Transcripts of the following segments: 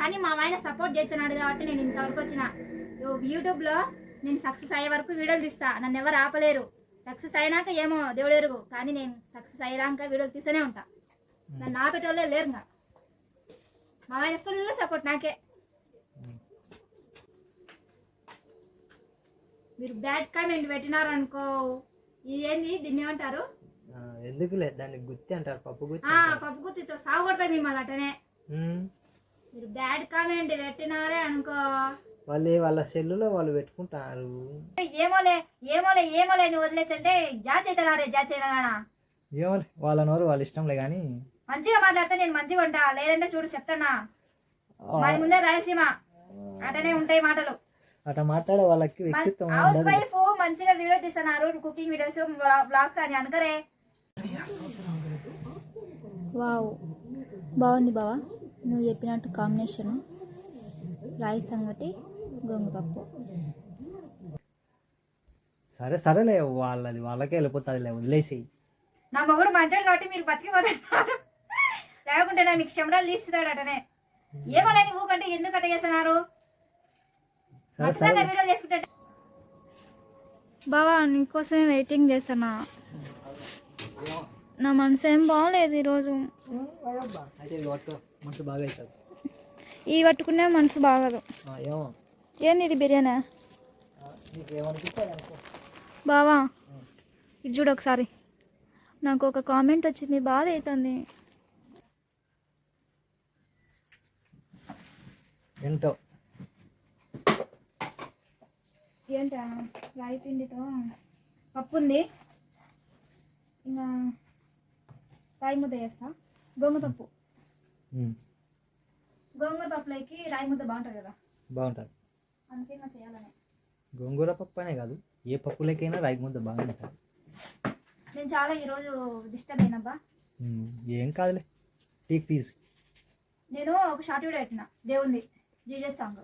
కానీ మా ఆయన సపోర్ట్ చేస్తున్నాడు కాబట్టి నేను ఇంతవరకు వచ్చిన. యూట్యూబ్లో నేను సక్సెస్ అయ్యే వరకు వీడియోలు తీస్తా. నన్ను ఎవరు ఆపలేరు. సక్సెస్ అయినాక ఏమో దేవుడు ఎరుగు. కానీ నేను సక్సెస్ అయ్యాక వీడియోలు తీస్తూనే ఉంటా. నన్ను ఆపేటోళ్ళే లేరు ఇంకా. మా ఆయన ఫుల్ సపోర్ట్ నాకే. మీరు బ్యాడ్ కామెంట్ పెట్టినారు అనుకో ఏంది దీన్ని ఏమంటారు? ఎందుకులే? దాన్ని గుత్తి అంటారు పప్పు గుత్తి. పప్పు గుత్తితో సాగుపడతా మిమ్మల్ని అటనే. మీరు బ్యాడ్ కామెంట్ పెట్టినారే అనుకో. వాళ్ళు వాళ్ళ సెల్లులో వాళ్ళు పెట్టుకుంటారు. ఏమోలే ఏమోలే ఏమోలే నువ్వు వదిలేచ్చంటే జా చేతనారే జా చేయనగానా ఏమో వాళ్ళ నోరు వాళ్ళ ఇష్టంలే కానీ మంచిగా మాట్లాడితే నేను మంచిగా ఉంటా లేదంటే చూడు చెప్తానా మాది ముందే రాయలసీమ. అటనే ఉంటాయి మాటలు. అట్లా మాట్లాడే వాళ్ళకి వ్యక్తిత్వం హౌస్ వైఫ్ మంచిగా వీడియో తీస్తున్నారు కుకింగ్ వీడియోస్ బ్లాగ్స్ అని అనకరే. వావ్. బాగుంది బావా. నువ్వు చెప్పినట్టు కాంబినేషన్ రాయి సంగటి గోంగూర పప్పు సరే సరేలే వాళ్ళది వాళ్ళకే వెళ్ళిపోతుందిలే వదిలేసి. నా మొగుడు మంచోడు కాబట్టి మీరు బతికిపోతున్నారు. లేకుంటే నా మీకు క్షమరాలు తీస్తున్నాడు అటనే ఏమోలేని ఊకంటే ఎందుకు అట్ట చేస్తున్నారు? వీడియో చేసుకుంటాడు బావా నీకోసమే వెయిటింగ్ చేస్తున్నా. నా మనసు ఏం బాగలేదు ఈరోజు. మనసు బాగా అవుతుంది ఈ పట్టుకునే మనసు బాగదు. ఆ, ఏమో. ఏంది ఇది బిర్యానీ? బావా ఇది చూడు ఒకసారి. నాకు ఒక కామెంట్ వచ్చింది బాధ అవుతుంది ఏంటో? ఏంట రాయి పిండితో పప్పు ఉంది ఇంకా రాయి ముద్ద చేస్తా. గోంగూర పప్పు. గోంగూర పప్పులోకి రాయి ముద్ద బాగుంటుంది కదా. బాగుంటుంది. అందుకే ఇంకా చేయాలని. గోంగూర పప్పు అనే కాదు ఏ పప్పులకైనా రాగి ముద్ద బాగుంటుంది. నేను చాలా ఈరోజు డిస్టర్బ్ అయినబ్బా. ఏం కాదులే టీక్ తీసి నేను ఒక షార్ట్ వీడియో పెట్టిన దేవుంది జీజస్ సాంగ్.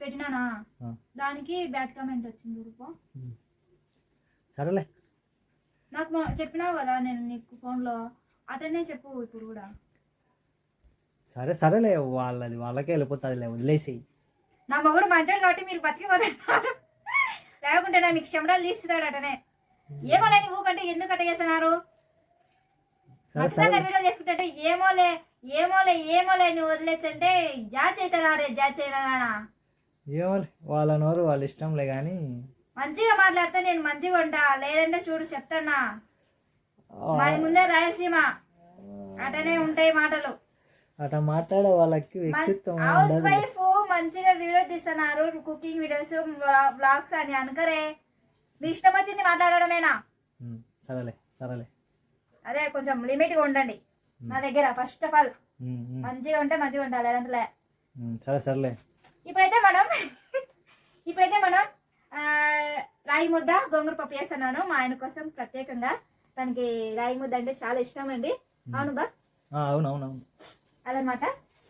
పెట్టినానా? దానికి బ్యాడ్ కామెంట్ వచ్చింది రూపం. సరేలే. నాకు చెప్పినావు కదా నేను నీకు ఫోన్లో అటనే చెప్పు ఇప్పుడు కూడా. సరే సరేలే వాళ్ళది వాళ్ళకే వెళ్ళిపోతుందిలే వదిలేసి నా మొగుడు మంచోడు కాబట్టి మీరు బతికిపోతున్నారు. లేకుంటే నా మీకు క్షమరాలు తీస్తున్నాడు అటనే ఏమోలేని ఊకంటే ఎందుకు అట్ట చేస్తున్నారు? వీడియో చేసుకుంటే ఏమోలే ఏమోలే ఏమోలే నువ్వు వదిలేచ్చంటే జా చేతనారే జా చేయనగానా ఏమో వాళ్ళ నోరు వాళ్ళ ఇష్టంలే కానీ మంచిగా మాట్లాడితే నేను మంచిగా ఉంటా లేదంటే చూడు చెప్తానా మాది ముందే రాయలసీమ. అటనే ఉంటాయి మాటలు. అట్లా మాట్లాడే వాళ్ళకి వ్యక్తిత్వం హౌస్ వైఫ్ మంచిగా వీడియో తీస్తున్నారు కుకింగ్ వీడియోస్ బ్లాగ్స్ అని అనకరే. మీ ఇష్టం వచ్చింది మాట్లాడడమేనా? ఉమ్, సరేలే సరేలే. అదే కొంచెం లిమిట్గా ఉండండి. నా దగ్గర ఫస్ట్ ఆఫ్ ఆల్ మంచిగా ఉంటే మంచిగా ఉండాలి లేదంటే లే ఉమ్, సరే సరేలే. ఇప్పుడైతే మనం ఇప్పుడైతే మనం రాయి ముద్ద గోంగూర పప్పు చేస్తున్నాను. మా ఆయన కోసం ప్రత్యేకంగా తనకి రాయి ముద్ద అంటే చాలా ఇష్టం అండి. అవును బా? ఆ, అవును అవును అవును. అదనమాట.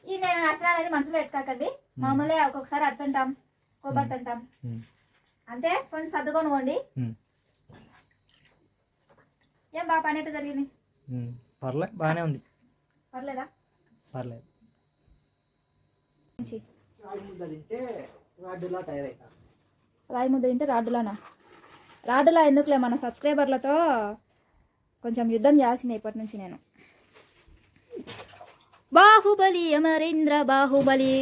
ఈ నేను అర్చన అనేది మనసులో ఎట్టుకోకండి మామూలుగా ఒక్కొక్కసారి అర్చుంటాం కోబట్టుంటాం అంతే కొంచెం సర్దుకొని పోండి ఉమ్, ఏం బాగా పని ఎట్లా జరిగింది? పర్లే బాగానే ఉంది. పర్లేదా? పర్లేదు. రాయి ముద్ద తింటే రాడ్డులానా? రాడ్డులా ఎందుకులే మన సబ్స్క్రైబర్లతో కొంచెం యుద్ధం చేయాల్సిందే ఇప్పటి నుంచి నేను. బాహుబలి అమరేంద్ర బాహుబలి.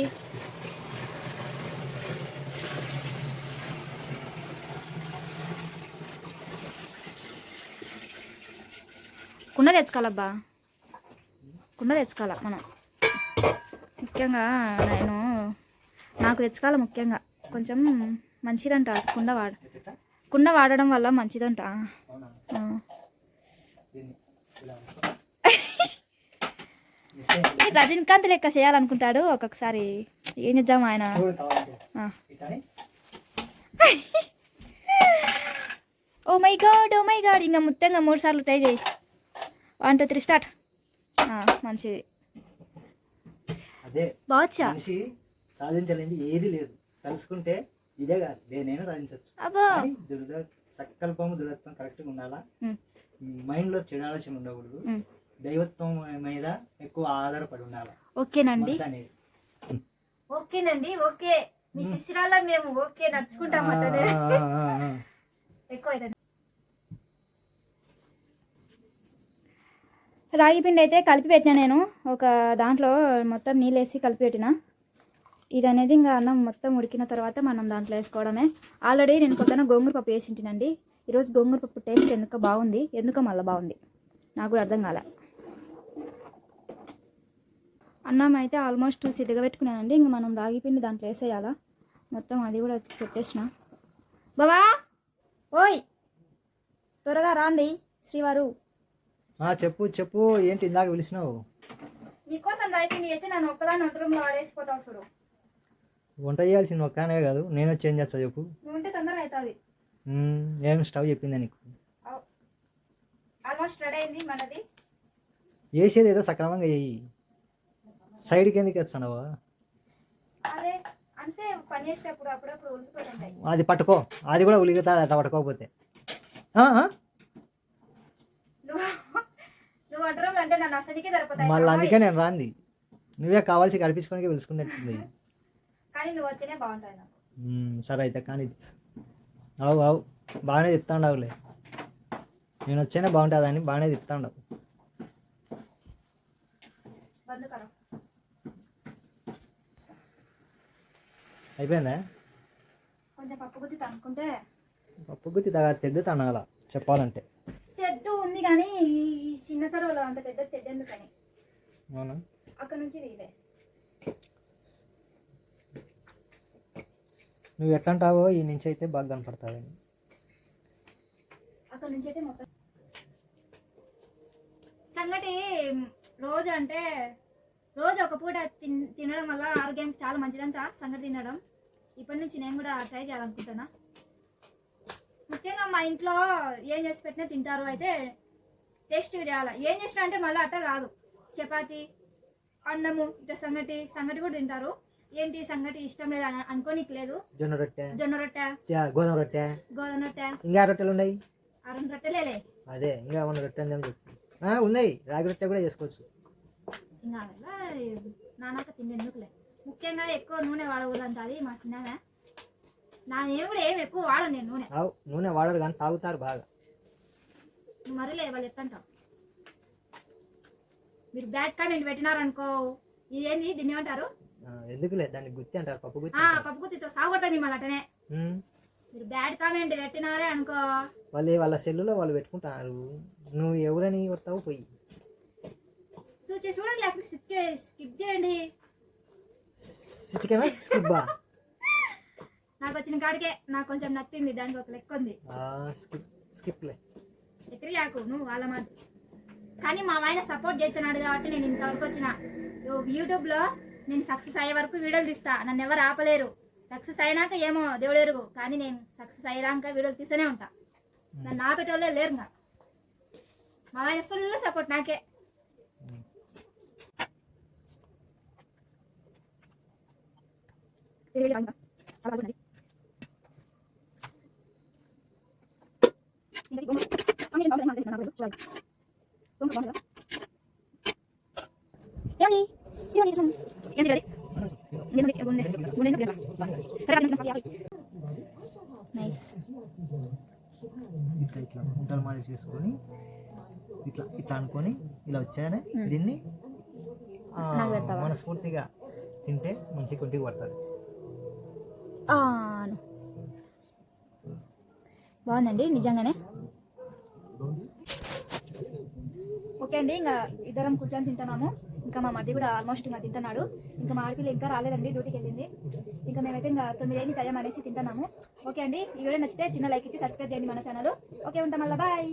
కుండ తెచ్చుకోవాలబ్బా. కుండ తెచ్చుకోవాల మనం? ముఖ్యంగా నేను నాకు తెచ్చుకోవాలి ముఖ్యంగా? కొంచెం మంచిదంట కుండ వాడ కుండ వాడడం వల్ల మంచిదంట అవునా ఆ. దీన్ని ఇలా ఉంచుకో. ఈ రజనీకాంత్ లెక్క చేయాలనుకుంటాడు. ఒక్కొక్కసారి ఏం చేద్దాం ఆయన? Oh my god oh my god ఇంకా ముత్యంగా మూడు సార్లు ట్రై చేయి. వన్ టూ త్రీ స్టార్ట్ మంచిది. అదే బావచ్చా మనిషి సాధించలేనిది ఏది లేదు. తలుసుకుంటే ఇదే కాదు దేనైనా సాధించవచ్చు దురద సకల్పము దృఢత్వం కరెక్ట్గా ఉండాలా? మైండ్లో చెడు ఆలోచన ఉండకూడదు. దైవత్వం మీద ఎక్కువ ఆధారపడి ఉండాలి. ఓకేనండి. అనేది. ఓకేనండి ఓకే. మీ శిష్యురాల మేము ఓకే నడుచుకుంటాం. ఎక్కువ రాగి పిండి అయితే కలిపి పెట్టిన నేను. ఒక దాంట్లో మొత్తం నీళ్ళు వేసి కలిపి పెట్టిన. ఇది అనేది ఇంకా అన్నం మొత్తం ఉడికిన తర్వాత మనం దాంట్లో వేసుకోవడమే. ఆల్రెడీ నేను పొద్దున గోంగూర పప్పు వేసి తింటానండి ఈరోజు గోంగూర పప్పు టేస్ట్ ఎందుకో బాగుంది ఎందుకో మళ్ళీ బాగుంది. నాకు కూడా అర్థం కాలే. అన్నం అయితే ఆల్మోస్ట్ సిద్ధగా పెట్టుకున్నానండి ఇంక మనం రాగి పిండి దాంట్లో వేసేయాలా? మొత్తం అది కూడా పెట్టేసిన బావా! ఓయ్! త్వరగా రాండి శ్రీవారు. చెప్పు చెప్పు. ఏంటి ఇందాక పిలిచినావు? నీకోసం రైపిండి వచ్చి నన్ను ఒక్కదాన్ని ఒంటి రూమ్లో వాడేసిపోతావు చూడు. వంట చేయాల్సింది ఒక్కనే కాదు నేను ఏం చేస్తా చెప్పు. ఉంటే తొందరగా అవుతుంది. ఏం స్టవ్ చెప్పిందా నీకు? ఆల్మోస్ట్ రెడీ అయింది మనది. వేసేది ఏదో సక్రమంగా వేయి సైడ్కి ఎందుకు వేస్తున్నావు అదే పట్టుకో. అది కూడా ఉలిగుతుంది అట్లా పట్టుకోకపోతే మళ్ళీ అందుకే నేను రాంది. నువ్వే కావాల్సి కడిపించుకోనికి పిలుచుకున్నట్టుంది. సరే అయితే కానీ అవు అవు బాగానే చెప్తా ఉండవులే నేను వచ్చేనే బాగుంటుందని బాగానే చెప్తా అయిపోయిందా? కొంచెం పప్పు గుత్తి తనుకుంటే పప్పు గుత్తి తగా తెడ్డు తనాల చెప్పాలంటే. తెడ్డు ఉంది కానీ ఈ చిన్న సరువులో అంత పెద్ద తెడ్డు ఎందుకని? అవునా? అక్కడ నుంచి తీయలే నువ్వు ఎట్లా అంటావో ఈ నుంచి అయితే బాగా కనపడుతుంది. అక్కడ నుంచి అయితే మొత్తం. సంగటి రోజు అంటే రోజు ఒక పూట తిన్ తినడం వల్ల ఆరోగ్యానికి చాలా మంచిదంట సంగటి తినడం. ఇప్పటి నుంచి నేను కూడా ట్రై చేయాలనుకుంటున్నా. ముఖ్యంగా మా ఇంట్లో ఏం చేసి పెట్టినా తింటారు అయితే టేస్ట్గా చేయాలి. ఏం చేసినా అంటే మళ్ళీ అట్ట కాదు. చపాతి అన్నము ఇట్లా సంగటి సంగటి కూడా తింటారు. ఏంటి సంగటి ఇష్టం లేదు అని అనుకోనికి లేదు. జొన్న రొట్టె. జొన్న రొట్టె. గోధుమ రొట్టె. గోధుమ రొట్టె. ఇంకా రొట్టెలు ఉన్నాయి? అరం రొట్టెలేలే. అదే ఇంకా రొట్టె ఆ, ఉన్నాయి. రాగి రొట్టె కూడా చేసుకోవచ్చు. నానాక తిండి ఎందుకులే ముఖ్యంగా ఎక్కువ నూనె వాడకూడదు అది మా చిన్నగా నా నేను కూడా ఏం ఎక్కువ వాడను నేను నూనె. నూనె వాడరు కానీ తాగుతారు బాగా. మరీలే వాళ్ళు ఎత్తంటావు. మీరు బ్యాడ్ కామెంట్ పెట్టినారనుకో ఇదేంది దీన్ని ఏమంటారు? ఎందుకులే దాన్ని గుత్తి అంటారు పప్పు గుత్తి. పప్పు గుత్తితో సాగుడతా మిమ్మల్ని అటనే. మీరు బ్యాడ్ కామెంట్ పెట్టినారే అనుకో. వాళ్ళు వాళ్ళ సెల్లులో వాళ్ళు పెట్టుకుంటారు. నువ్వు ఎవరని వస్తావు పోయి. చూచి చూడండి లేకపోతే స్కిప్ స్కిప్ చేయండి. సిటికేనా స్కిబ్బా నాకు వచ్చిన కాడికే నాకు కొంచెం నత్తింది దానికి ఒక లెక్క ఉంది. స్కిప్ స్కిప్లే. నువ్వు వాళ్ళ మాట కానీ మా ఆయన సపోర్ట్ చేస్తున్నాడు కాబట్టి నేను ఇంతవరకు వచ్చిన. యూట్యూబ్లో నేను సక్సెస్ అయ్యే వరకు వీడియోలు తీస్తా. నన్ను ఎవరు ఆపలేరు. సక్సెస్ అయినాక ఏమో దేవుడు ఎరుగు. కానీ నేను సక్సెస్ అయ్యాక వీడియోలు తీస్తూనే ఉంటా. నన్ను ఆపేటోళ్ళే లేరు ఇంకా. మా ఆయన ఫుల్ సపోర్ట్ నాకే. నైస్ ఇట్లా ఇట్లా ముద్దలు మాది చేసుకొని ఇట్లా ఇట్లా అనుకొని ఇలా వచ్చాయనే దీన్ని? మనస్ఫూర్తిగా తింటే మంచి కొద్దిగా పడుతుంది. ఆను బాగుందండి నిజంగానే. ఓకే అండి ఇంకా ఇద్దరం కూర్చొని తింటున్నాము. ఇంకా మా మధ్య కూడా ఆల్మోస్ట్ ఇంకా తింటున్నాడు. ఇంకా మా ఆడపిల్ల ఇంకా రాలేదండి డ్యూటీకి వెళ్ళింది. ఇంకా మేమైతే ఇంకా తొమ్మిది అయింది టైం అనేసి తింటున్నాము. ఓకే అండి ఈ వీడియో నచ్చితే చిన్న లైక్ ఇచ్చి సబ్స్క్రైబ్ చేయండి మన ఛానల్. ఓకే ఉంటాం మళ్ళీ బాయ్.